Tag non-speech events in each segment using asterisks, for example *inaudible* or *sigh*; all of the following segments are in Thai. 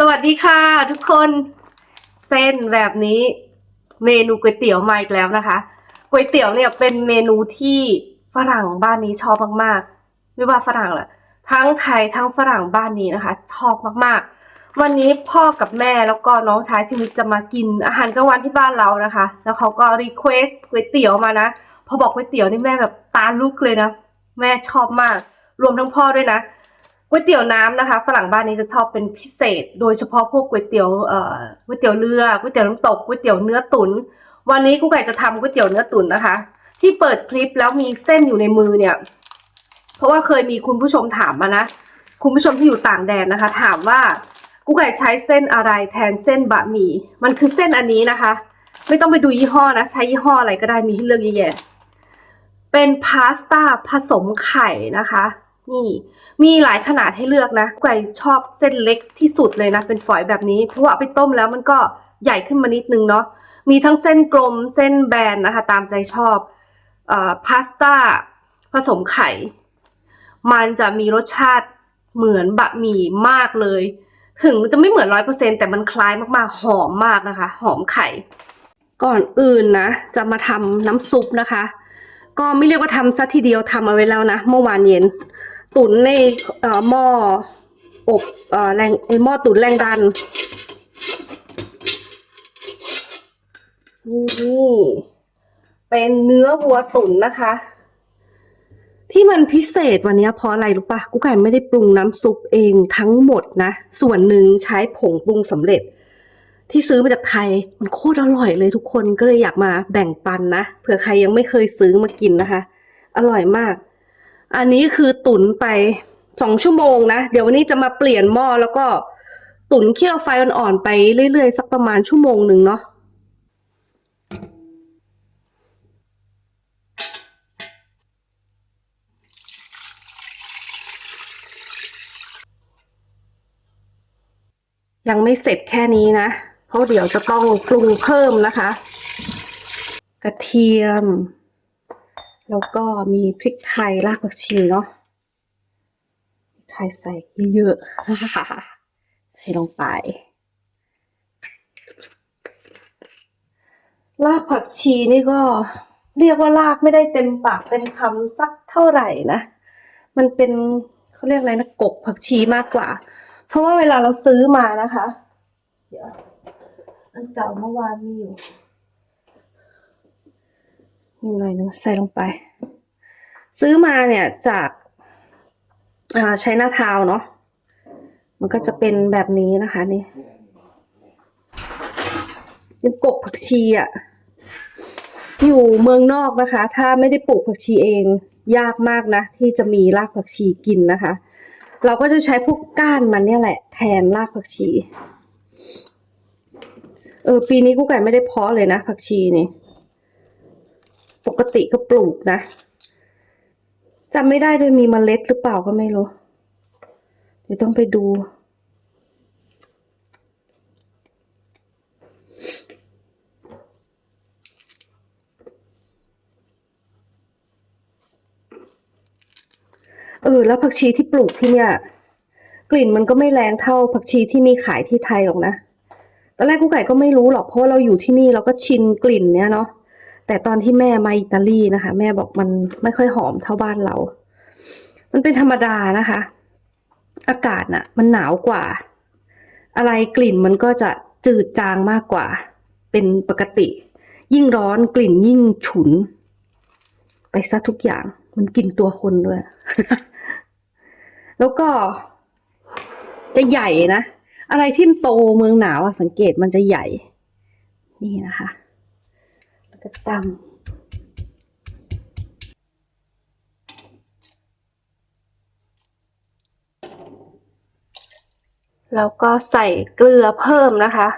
สวัสดีค่ะ ทุกคนเส้นแบบนี้เมนูก๋วยเตี๋ยวมาอีกแล้วนะคะก๋วยเตี๋ยวเนี่ยเป็นเมนูที่ฝรั่งบ้านนี้ชอบมากๆ ไม่ว่าฝรั่งแหละทั้งไทยทั้งฝรั่งบ้านนี้นะคะ ชอบมากๆ วันนี้พ่อกับแม่แล้วก็น้องชายพี่มิกจะมากินอาหารกลางวันที่บ้านเรานะคะ แล้วเขาก็รีเควสก๋วยเตี๋ยวมานะพอบอกก๋วยเตี๋ยวนี่แม่แบบตาลุกเลยนะแม่ชอบมาก รวมทั้งพ่อด้วยนะ ก๋วยเตี๋ยวน้ำนะคะ ฝรั่งบ้านนี้จะชอบเป็นพิเศษ โดยเฉพาะพวกก๋วยเตี๋ยวเอ่อก๋วยเตี๋ยวเรือก๋วยเตี๋ยวน้ำตกก๋วยเตี๋ยวเนื้อตุ๋นวันนี้กูไก่จะทำก๋วยเตี๋ยวเนื้อตุ๋นนะคะ ที่เปิดคลิปแล้วมีเส้นอยู่ในมือเนี่ย เพราะว่าเคยมีคุณผู้ชมถามมานะคุณผู้ชมที่อยู่ต่างแดนนะคะ ถามว่ากูไก่ใช้เส้นอะไรแทนเส้นบะหมี่มันคือเส้นอันนี้นะคะ ไม่ต้องไปดูยี่ห้อนะ ใช้ยี่ห้ออะไรก็ได้มีให้เลือกเยอะแยะเป็นพาสต้าผสมไข่นะคะ นี่ มีหลายขนาดให้เลือกนะไก่ชอบเส้นเล็กที่สุดเลยนะ เป็นฝอยแบบนี้ เพราะว่าเอาไปต้มแล้วมันก็ใหญ่ขึ้นมานิดนึงเนาะ มีทั้งเส้นกลมเส้นแบนนะคะ ตามใจชอบอพาสต้าผสมไข่ มันจะมีรสชาติเหมือนบะหมี่มากเลย ถึงจะไม่เหมือนร้อยเปอร์เซ็นแต่มันคล้ายมากๆ หอมมากนะคะ หอมไข่ ก่อนอื่นนะ จะมาทำน้ำซุปนะคะ ก็ไม่เรียกว่าทำซะทีเดียวทำเอาไว้แล้วนะ เมื่อวานเย็น ตุ๋นในหม้ออบอแรงไอหม้อตุ๋นแรงดันนี่เป็นเนื้อวัวตุ๋นนะคะ ที่มันพิเศษวันนี้เพราะอะไรรู้ปะกุ๊กไก่ไม่ได้ปรุงน้ำซุปเองทั้งหมดนะ ส่วนหนึ่งใช้ผงปรุงสำเร็จ ที่ซื้อมาจากไทยมันโคตรอร่อยเลยทุกคนก็เลยอยากมาแบ่งปันนะเผื่อใครยังไม่เคยซื้อมากินนะคะ อร่อยมาก อันนี้คือตุ๋นไปสองชั่วโมงนะ เดี๋ยววันนี้จะมาเปลี่ยนหม้อแล้วก็ตุ๋นเคี่ยวไฟอ่อนๆไปเรื่อยๆ สักประมาณชั่วโมงหนึ่งเนาะยังไม่เสร็จแค่นี้นะ เพราะเดี๋ยวจะต้องปรุงเพิ่มนะคะ กระเทียม แล้วก็มีพริกไทยรากผักชีเนาะพริกไทยใส่เยอะๆใส่ลงไปรากผักชีนี่ก็เรียกว่ารากไม่ได้เต็มปากเต็มคำสักเท่าไหร่นะ มันเป็นเขาเรียกอะไรนะกบผักชีมากกว่า เพราะว่าเวลาเราซื้อมานะคะ เดี๋ยวอันเก่าเมื่อวานมีอยู่ีหน่อยนึงใส่ลงไป ซื้อมาเนี่ยจากอ่าใช้หน้าท้าเนาะมันก็จะเป็นแบบนี้นะคะนี่เป็นกบผักชีอะ่ะ อยู่เมืองนอกนะคะ ถ้าไม่ได้ปลูกผักชีเอง ยากมากนะ ที่จะมีรากผักชีกินนะคะ เราก็จะใช้พวกก้านมันเนี่ยแหละ แทนรากผักชี เออปีนี้กูไก่ไม่ได้เพาะเลยนะผักชีนี่ ปกติก็ปลูกนะจำไม่ได้ด้วยมีเมล็ดหรือเปล่าก็ไม่รู้ เดี๋ยวต้องไปดู เออ แล้วผักชีที่ปลูกที่เนี่ย กลิ่นมันก็ไม่แรงเท่าผักชีที่มีขายที่ไทยหรอกนะตอนแรกกูไก่ก็ไม่รู้หรอกเพราะเราอยู่ที่นี่เราก็ชินกลิ่นเนี้ยเนาะ แต่ตอนที่แม่มาอิตาลีนะคะ แม่บอกมันไม่ค่อยหอมเท่าบ้านเรา มันเป็นธรรมดานะคะ อากาศน่ะ มันหนาวกว่า อะไรกลิ่นมันก็จะจืดจางมากกว่า เป็นปกติ ยิ่งร้อนกลิ่นยิ่งฉุน ไปซะทุกอย่าง มันกินตัวคนด้วย แล้วก็จะใหญ่นะ อะไรที่โตเมืองหนาวสังเกตมันจะใหญ่ นี่นะคะ ก็ตำแล้วก็ใส่เกลือเพิ่มนะคะ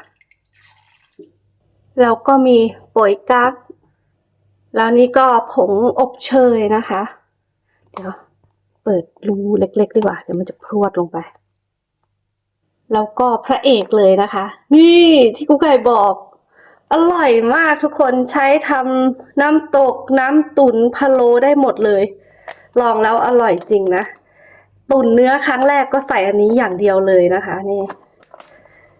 แล้วก็มีโป่ยกักแล้วนี่ก็ผงอบเชยนะคะ เดี๋ยวเปิดรูเล็กๆดีกว่า เดี๋ยวมันจะพรวดลงไป แล้วก็พระเอกเลยนะคะ นี่ที่กุ๊กไก่บอก อร่อยมากทุกคนใช้ทำน้ำตกน้ำตุ๋นพะโล้ได้หมดเลย ลองแล้วอร่อยจริงนะ ตุ๋นเนื้อครั้งแรกก็ใส่อันนี้อย่างเดียวเลยนะคะ นี่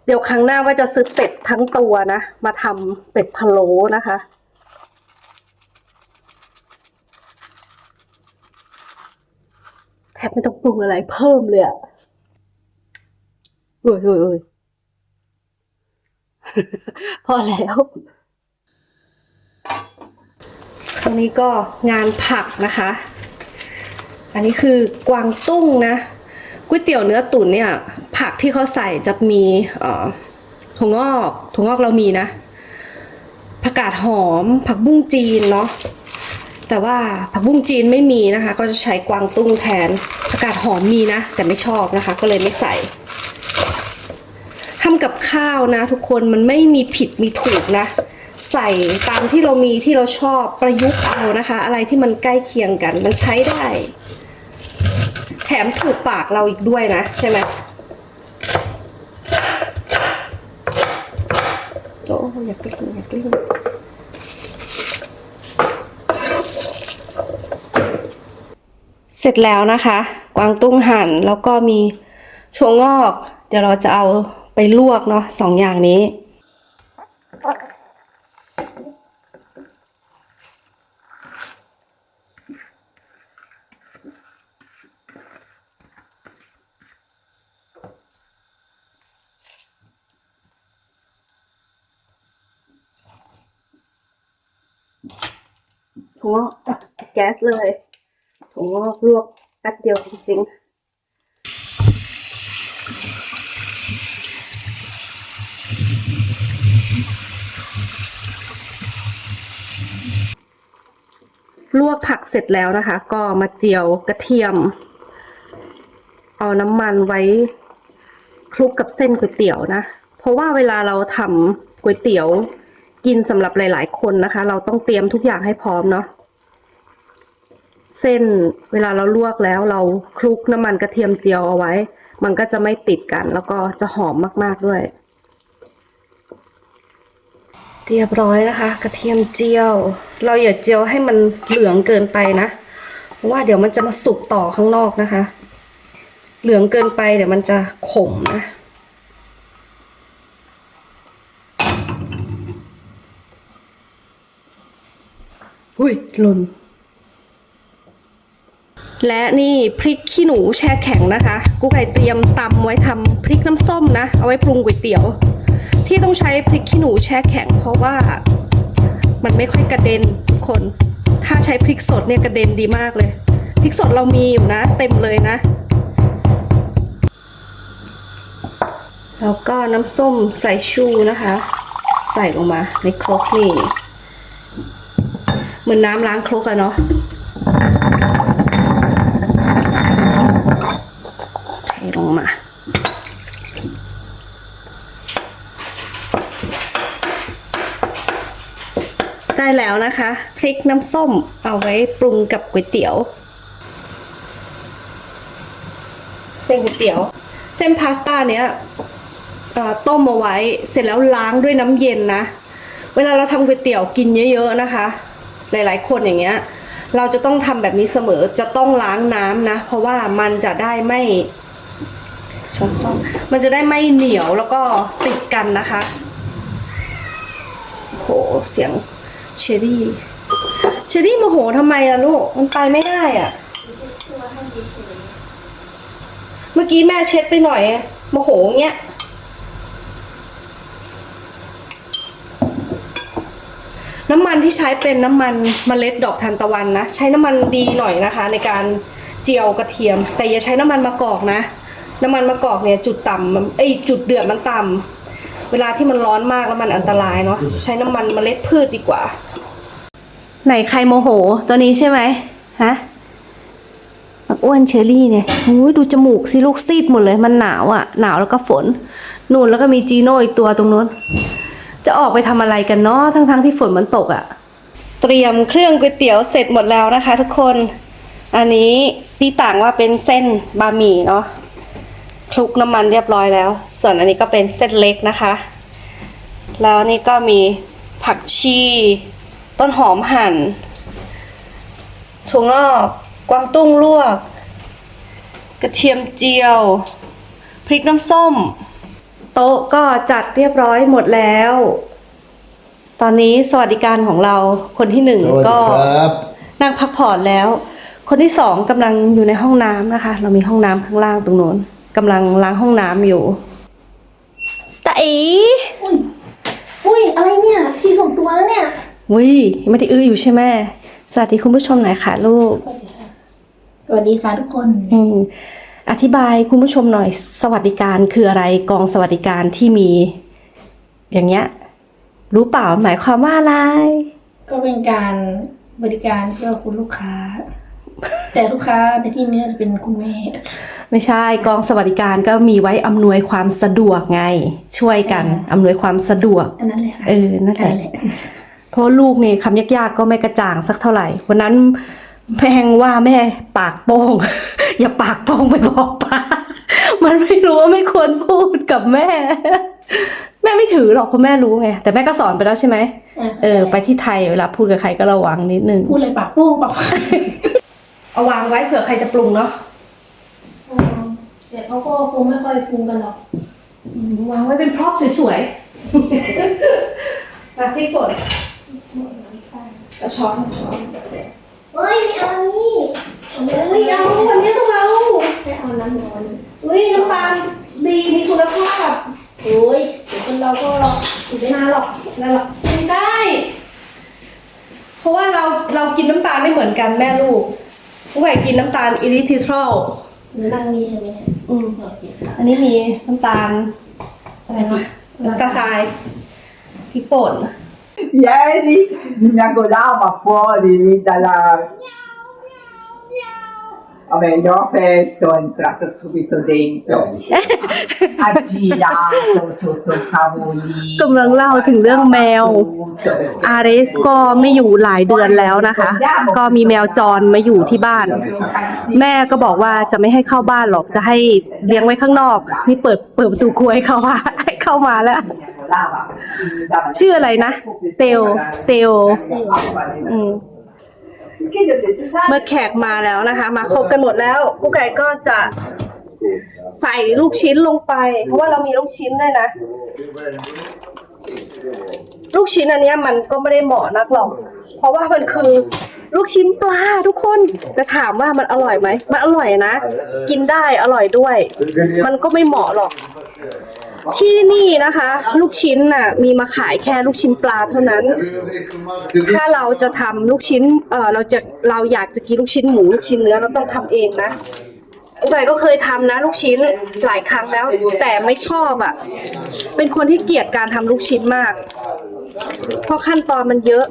เดี๋ยวครั้งหน้าว่าจะซื้อเป็ดทั้งตัวนะ มาทำเป็ดพะโล้นะคะแทบไม่ต้องปรุงอะไรเพิ่มเลยอะโอ้ยโอ้ยโอ้ย พอแล้วตรงนี้ก็งานผักนะคะ อันนี้คือกวางตุ้งนะก๋วยเตี๋ยวเนื้อตุ๋นเนี่ย ผักที่เขาใส่จะมีอถั่วงอกถั่วงอกเรามีนะผักกาดหอม ผักบุ้งจีนเนาะแต่ว่าผักบุ้งจีนไม่มีนะคะ ก็จะใช้กวางตุ้งแทนผักกาดหอมมีนะ แต่ไม่ชอบนะคะ ก็เลยไม่ใส่ำกับข้าวนะ ทุกคนมันไม่มีผิดมีถูกนะ ใส่ตามที่เรามีที่เราชอบประยุกต์เอานะคะ อะไรที่มันใกล้เคียงกันมันใช้ได้ แถมถูกปากเราอีกด้วยนะใช่ไหมโอ้อยากกลิ้งอยากกลิ้งเสร็จแล้วนะคะ กวางตุ้งหั่นแล้วก็มีชัวงอก เดี๋ยวเราจะเอา ไปลวกเนาะสองอย่างนี้ถั่วงกแก๊สเลยถั่วงอกลวกแป๊บเดียวจริงๆ ลวกผักเสร็จแล้วนะคะ ก็มาเจียวกระเทียม เอาน้ำมันไว้คลุกกับเส้นก๋วยเตี๋ยวนะ เพราะว่าเวลาเราทำก๋วยเตี๋ยวกินสำหรับหลาย ๆ คนนะคะ เราต้องเตรียมทุกอย่างให้พร้อมเนาะเส้นเวลาเราลวกแล้วเราคลุกน้ำมันกระเทียมเจียวเอาไว้ มันก็จะไม่ติดกัน แล้วก็จะหอมมาก ๆ ด้วย เรียบร้อยนะคะ กระเทียมเจียว เราอย่าเจียวให้มันเหลืองเกินไปนะเพราะว่าเดี๋ยวมันจะมาสุกต่อข้างนอกนะคะ เหลืองเกินไปเดี๋ยวมันจะขมนะอุ้ยหล่นและนี่พริกขี้หนูแช่แข็งนะคะ กูไก่เตรียมตำไว้ทำพริกน้ำส้มนะ เอาไว้ปรุงก๋วยเตี๋ยว ที่ต้องใช้พริกขี้หนูแช่แข็ง เพราะว่ามันไม่ค่อยกระเด็นทุกคน ถ้าใช้พริกสดเนี่ยกระเด็นดีมากเลย พริกสดเรามีอยู่นะ เต็มเลยนะ แล้วก็น้ำส้มสายชูนะคะ ใส่ลงมาในครกนี่เหมือนน้ำล้างครกอะเนาะเทลงมา ได้ แล้วนะคะ พริกน้ำส้มเอาไว้ปรุงกับก๋วยเตี๋ยว เส้นก๋วยเตี๋ยว เส้นพาสต้าเนี้ยต้มเอาไว้เสร็จแล้วล้างด้วยน้ำเย็นนะ เวลาเราทำก๋วยเตี๋ยวกินเยอะๆนะคะ หลายๆคนอย่างเงี้ย เราจะต้องทำแบบนี้เสมอจะต้องล้างน้ำนะ เพราะว่ามันจะได้ไม่ช้อนส้อมมันจะได้ไม่เหนียวแล้วก็ติดกันนะคะโหเสียง เชอรี่ เชอรี่โมโหทำไมล่ะลูก มันไปไม่ได้อะ เมื่อกี้แม่เช็ดไปหน่อยโมโหเงี้ย น้ำมันที่ใช้เป็นน้ำมันเมล็ดดอกทานตะวันนะ ใช้น้ำมันดีหน่อยนะคะ ในการเจียวกระเทียม แต่อย่าใช้น้ำมันมะกอกนะ น้ำมันมะกอกเนี่ยจุดต่ำมันเอ้ยจุดเดือดมันต่ำเวลาที่มันร้อนมากแล้วมันอันตรายเนาะใช้น้ำมันเมล็ดพืชดีกว่า ไหนใครโมโห ตัวนี้ใช่ไหมฮะบักอ้วนเชอรี่เนี่ยหูยดูจมูกสิลูกซีดหมดเลย มันหนาวอะ่ะ หนาวแล้วก็ฝน นู่นแล้วก็มีจีโน่อีกตัวตรงนู้น จะออกไปทำอะไรกันเนาะทั้งๆที่ฝนมันตกอะ่ะ เตรียมเครื่องก๋วยเตี๋ยวเสร็จหมดแล้วนะคะ ทุกคน อันนี้ตีต่างว่าเป็นเส้นบะหมี่เนาะคลุกน้ำมันเรียบร้อยแล้ว ส่วนอันนี้ก็เป็นเส้นเล็กนะคะ แล้วนี่ก็มีผักชี ต้นหอมหั่นถั่วงอกกวางตุ้งลวก กระเทียมเจียว พริกน้ำส้ม โต๊ะก็จัดเรียบร้อยหมดแล้ว ตอนนี้สวัสดิการของเราคนที่หนึ่งก็ครับนั่งพักผ่อนแล้ว คนที่สองกำลังอยู่ในห้องน้ำนะคะ เรามีห้องน้ำข้างล่างตรงโน้นกำลังล้างห้องน้ำอยู่ตาเอ๋อุ้ยอุ้ยอะไรเนี่ย ที่ส่งตัวแล้วเนี่ย วิไม่ได้อื้ออยู่ใช่ไหมสวัสดีคุณผู้ชมหน่อยค่ะลูก สวัสดีค่ะทุกคน อืมอธิบายคุณผู้ชมหน่อย สวัสดิการคืออะไรกองสวัสดิการที่มี อย่างเงี้ย รู้เปล่าหมายความว่าอะไร ก็เป็นการบริการเพื่อคุณลูกค้า แต่ลูกค้าในที่นี้จะเป็นคุณแม่ ไม่ใช่กองสวัสดิการก็มีไว้อำนวยความสะดวกไง ช่วยกันอำนวยความสะดวกอันนั้นแหละค่ะเออนั่นแหอัละนนั้นแหละ เพราะลูกเนี่ยคำยากๆก็ไม่กระจ่างสักเท่าไหร่ วันนั้นแพงว่าแม่ปากโป้ง อย่าปากโป้งไปบอกป้ามันไม่รู้ว่าไม่ควรพูดกับแม่ แม่ไม่ถือหรอกเพราะแม่รู้ไงแต่แม่ก็สอนไปแล้วใช่ไหมอะเออ ไปที่ไทยเวลาพูดกับใครก็ระวังนิดนึงพูดเลยปากโป้งปากเอาวางไว้เผื่อใครจะปรุงเนาะอืมแต่เขาก็คงไม่ค่อยปรุงกันหรอกวางไว้เป็นพร็อพสวยๆมาที่กด กระช้อนช้อนเฮ้ยไม่เอาอันนี้เอาเลยเฮ้ยเอาวันนี้ต้องเอาไม่เอานั้นเอาอันนี้เฮ้ยน้ำตาลดีมีคุณภาพโอ้ยเดี๋ยวคนเราก็อีกไม่นานหรอกนั่นหรอกินได้ เพราะว่าเราเรากินน้ำตาลไม่เหมือนกันแม่ลูกผู้ใหญ่กินน้ำตาลอิริทิทรอลหรือนั่งนี่ใช่ไหมอืมโออันนี้มีน้ำตาลอะไรนะน้ำตาลทรายพริกป่น Ieri mi aggolava fuori dalla... Vabbè, gli ho aperto, è entrato subito dentro, ha girato sotto il tavolino. กำลังเล่าถึงเรื่องแมว tutto, perché- อาริสก็ไม่อยู่หลายเดือนแล้วนะคะ ก็มีแมวจรมาอยู่ที่บ้าน แม่ก็บอกว่าจะไม่ให้เข้าบ้านหรอกจะให้เลี้ยงไว้ข้างนอก นี่เปิดเปิดประตูครัวให้เขาว่าให้เข้ามาแล้ว Aggolava, mi dava- ชื่ออะไรนะ เตลเตลอืมเมื่อแขกมาแล้วนะคะ มาครบกันหมดแล้วกุ๊กไก่ก็จะใส่ลูกชิ้นลงไป เพราะว่าเรามีลูกชิ้นด้วยนะ ลูกชิ้นอันเนี้ยมันก็ไม่ได้เหมาะนักหรอก เพราะว่ามันคือลูกชิ้นปลาทุกคนจะถามว่ามันอร่อยไหมมันอร่อยนะ กินได้อร่อยด้วย มันก็ไม่เหมาะหรอก ที่นี่นะคะ ลูกชิ้นน่ะมีมาขายแค่ลูกชิ้นปลาเท่านั้น ถ้าเราจะทำลูกชิ้นเออเราจะเราอยากจะกินลูกชิ้นหมูลูกชิ้นเนื้อเราต้องทำเองนะอุกไก่ก็เคยทำนะ ลูกชิ้นหลายครั้งแล้ว แต่ไม่ชอบอะ เป็นคนที่เกลียดการทำลูกชิ้นมาก เพราะขั้นตอนมันเยอะ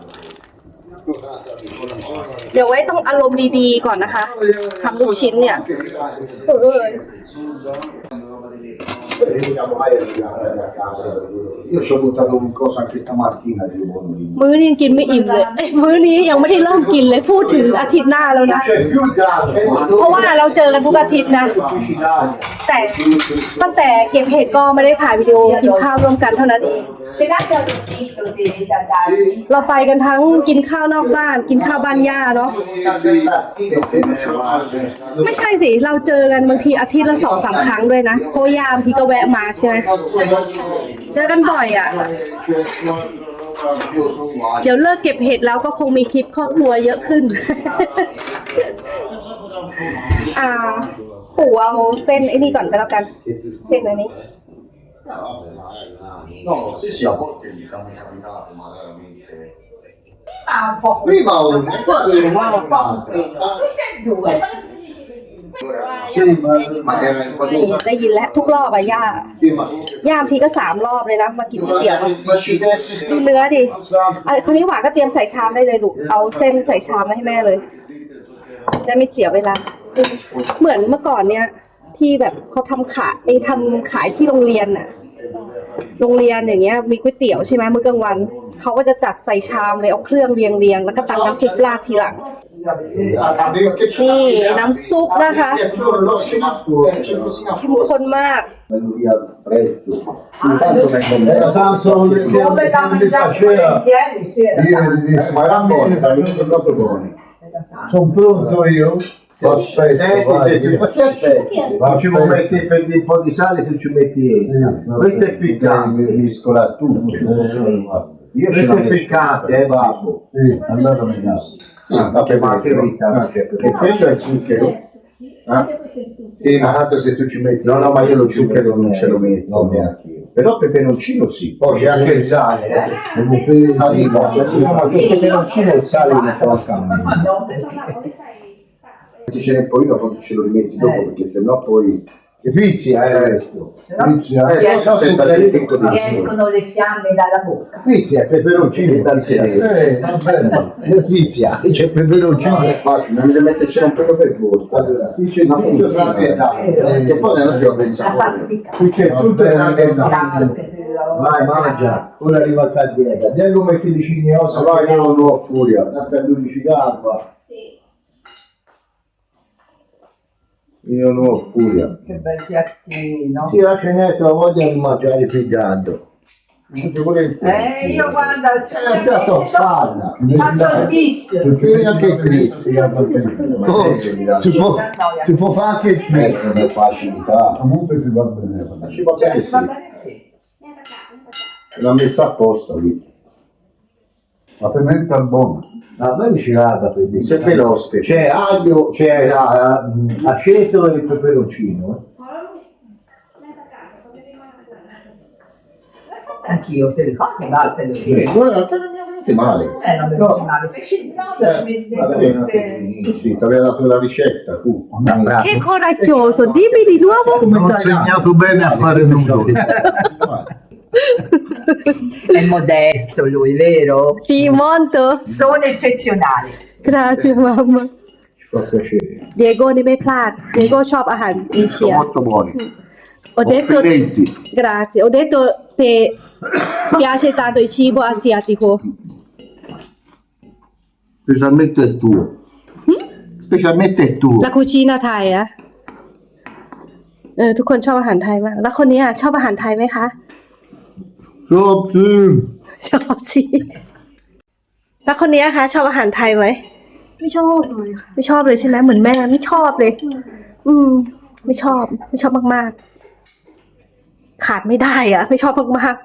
เดี๋ยวไว้ต้องอารมณ์ดีๆก่อนนะคะทำลูกชิ้นเนี่ยเออ Io ci ho buttato un coso anche stamattina di buono vino. มื้อนี้ยังกินไม่อิ่มเลยเอ้ยมื้อนี้ยังไม่ได้เริ่มกินเลยพูดถึงอาทิตย์หน้าแล้วนะ Cioè, più il gatto, เพราะว่าเราเจอกันทุกอาทิตย์นะ ufficinale. แต่ตั้งแต่เก็บเห็ดก็ไม่ได้ถ่ายวิดีโอกินข้าวร่วมกันเท่านั้นเอง Ce l'hai già vestito di da darmi? เราไปกันทั้งกินข้าวนอกบ้าน กินข้าวบ้านย่าเนาะ ไม่ใช่สิ เราเจอกันบางทีอาทิตย์ละสองสามครั้งด้วยนะเพราะยาบางทีก็แวะมาใช่ไหมเจอกันบ่อยอะ เดี๋ยวเลิกเก็บเห็ดแล้วก็คงมีคลิปครอบครัวเยอะขึ้น อ่า ปู่เอาเส้นไอ้นี่ก่อนก็แล้วกัน เส้นอันนี้ No, sì, sì, a volte mi è capitato, ma veramente. Ah, un po' Prima un po' di un po' due. Sì, ma, ma era in นี่ quadro. ได้ยินแล้วทุกรอบอะย่า Sì, ma ย่าบางทีก็สามรอบเลยนะ มากินก๋วยเตี๋ยว Ma ci ดูเนื้อดิอะคราวนี้หวานก็เตรียมใส่ชามได้เลยลูก เอาเส้นใส่ชามมาให้แม่เลย จะไม่เสียเวลา เหมือนเมื่อก่อนเนี่ย ที่แบบเขาทำขายไอ้ทำขายที่โรงเรียนน่ะ โรงเรียนอย่างเงี้ยมีก๋วยเตี๋ยวใช่ไหมมื้อกลางวันเขาก็จะจัดใส่ชามเลยเอาเครื่องเรียงเรียงๆแล้วก็ตักน้ำซุปราดทีหลัง นี่น้ำซุปนะคะเข้มข้นมาก Vengo via presto. Intanto vengo via. Come da mangiare volentieri, sì. Io ma erano buoni, non sono proprio buoni. Sono pronto io? Aspetta, Senti, vai, se tu, via. ma che aspetti? Va, Tu ci vuoi mettere per un po' di sale, tu ci metti extra. Questo è piccante. Mescolare tutto. Io Questo è piccante, eh, babbo. Sì, mi dà. Sì, vabbè, ma anche Rita, anche perché quello è il zucchero. Ah? Sì, ma tanto se tu ci metti... No, no, ma io lo zucchero non ce lo metto. Non neanche io. Però il peperoncino sì. Poi c'è anche il sale, eh. Arriva, Arriva, ma che il peperoncino e il sale non fa la cambia. Perché... Ti ce n'è poi dopo tu ce lo rimetti dopo, Eh. perché sennò poi... E pizia, eh, il resto. Pizza. Eh, Riesco- so se dai picco di Mi escono le fiamme dalla bocca. Pizia, peperoncino dal sedere. Eh. Eh, *laughs* Pizia, c'è peperoncino e poi non mi metterci un pelo per voi. Allora, qui c'è tutto tranne il dame, che poi non abbiamo pensato. Qui c'è tutto il il Vai, mangia, ora arriva a dieta. Diego metti di cignosa, vai, io non ho furia. Da per l'unificarla. Io non ho furia. Che bel piattino. Sì, la cenetta ho voglia di mangiare volentieri. Eh, io guarda, Eh, te la toccata. faccio il bis. Perché anche il. Oh, si, può, si può fare anche il. Non è facilità. Comunque si va bene. Ci va bene Cioè, sì. L'ha messa apposta lì. La pimenta è buona. A me mi ci vada per dire. C'è peloste. C'è aglio, c'è la- aceto e peperoncino. Anch'io, te ricordi Walter? Eh. Sì, guarda, te non mi è venuto male. Eh, non mi ricordo male. Feci il brodo, ci tutte... sì, ti aveva dato la ricetta tu. Che coraggioso, dimmi di nuovo. Come Ho insegnato bene a fare nudo. È modesto lui, vero? Sì, molto. Sono eccezionali. Grazie mamma. Ci fa piacere. Diego นี่ไม่พลาด Diego ชอบอาหารเอเชีย Sono molto buoni. Ho detto Complimenti. grazie. Ho detto te piace tanto il cibo asiatico. Specialmente il tuo. Specialmente il tuo. La cucina Thai อะเออทุกคนชอบอาหารไทยมาก แล้วคนนี้อะชอบอาหารไทยไหมคะ Ciao, sì. ชอบสิแล้วคนนี้อะคะชอบอาหารไทยไหมไม่ชอบเลยค่ะไม่ชอบเลยใช่ไหมเหมือนแม่ไม่ชอบเลย อืม ไม่ชอบ ไม่ชอบมาก ๆ ขาดไม่ได้อะไม่ชอบมาก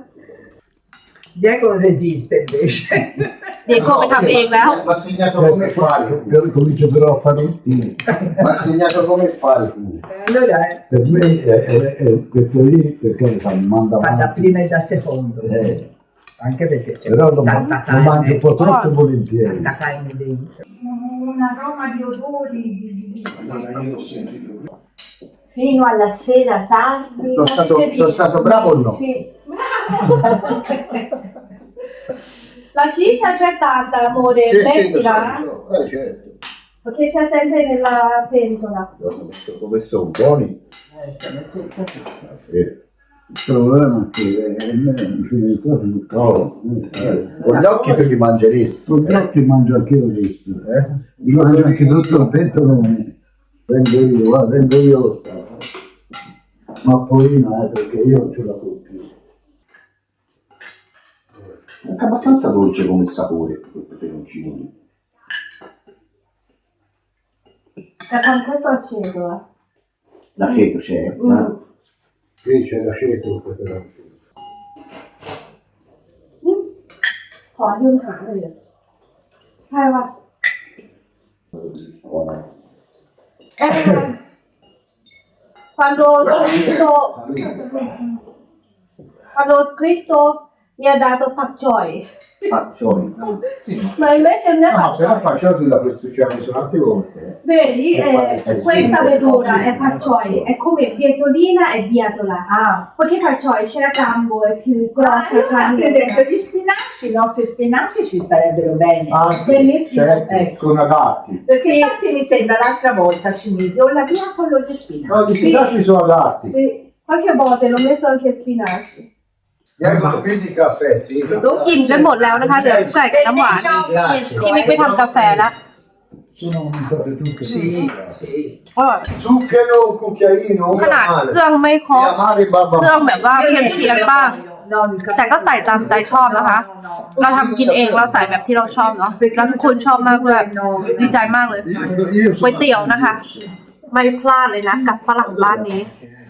Diego resiste invece. Diego no, sapeva. Mi ha segnato come fare, io comincio però a fare il team. Mi ha segnato come fare. Eh, allora, per me è, è, è questo lì perché mi manda fa da prima e da secondo. Eh. Anche perché c'è Però lo, tanta mangio un po' eh. troppo oh, volentieri. Tanta carne dentro. Un aroma di odori. Fino alla sera tardi. Sono stato, cioè, sono stato bravo o no? Sì. *laughs* *laughs* La ciccia c'è tanta, amore, Sì, mettila. Eh, certo. perché c'è sempre nella pentola. Come sono- Come sono buoni? Eh. Il problema è che eh, me mi fino in cosa mi trovo. Eh, Con gli occhi tu li mangeresti. Con gli occhi mangio anche io questo. Eh? Io mangio anche tutto il pentolone. Vengo io, guarda, vengo io lo stato. Ma poverina, eh, perché io non ce la faccio anche abbastanza dolce come sapore quel peperoncino lì. E con questo aceto, eh. L'aceto c'è? Mm. Qui c'è l'aceto, però. ขอยืมหาเลยอะใช่ป่ะ Buona. Eh, quando ho scritto quando ho scritto mi ha dato pak choi Faccioli. *laughs* ma invece non è No, pak se no choi la questione sono tante volte. vedi eh, Eh, questa sì. verdura è pak choi è come bietolina e biatola Ah, perché pak choi c'è a gambo è più grossa carne per esempio gli spinaci, i nostri spinaci ci starebbero bene. Anche, Bellissimo. certo, Ecco. sono adatti. Perché infatti mi sembra l'altra volta ci misi o la via solo gli spinaci. No, gli spinaci sono adatti. sì qualche volta l'ho messo anche spinaci Diego, prendi il caffè, sì. กินกันหมดแล้วนะคะเดี๋ยวไก่กับน้ำหวาน Grazie. พี่มิกไปทำกาแฟแล้ว Sono aumentate tutte. Sì, sì. อร่อย Zucchero, un cucchiaino, ขนาด una เครื่องไม่ครบ male. Mia madre e babba เครื่องแบบว่าเพี้ยนเพียนๆบ้าง Io no, il แต่ก็ใส่ตามใจชอบนะคะ เราทำกินเองเราใส่แบบที่เราชอบเนาะแล้วทุกคนชอบมากด้วยดีใจมากเลย Io sono ก๋วยเตี๋ยวนะคะ ไม่พลาดเลยนะกับฝรั่งบ้านนี้ Eh,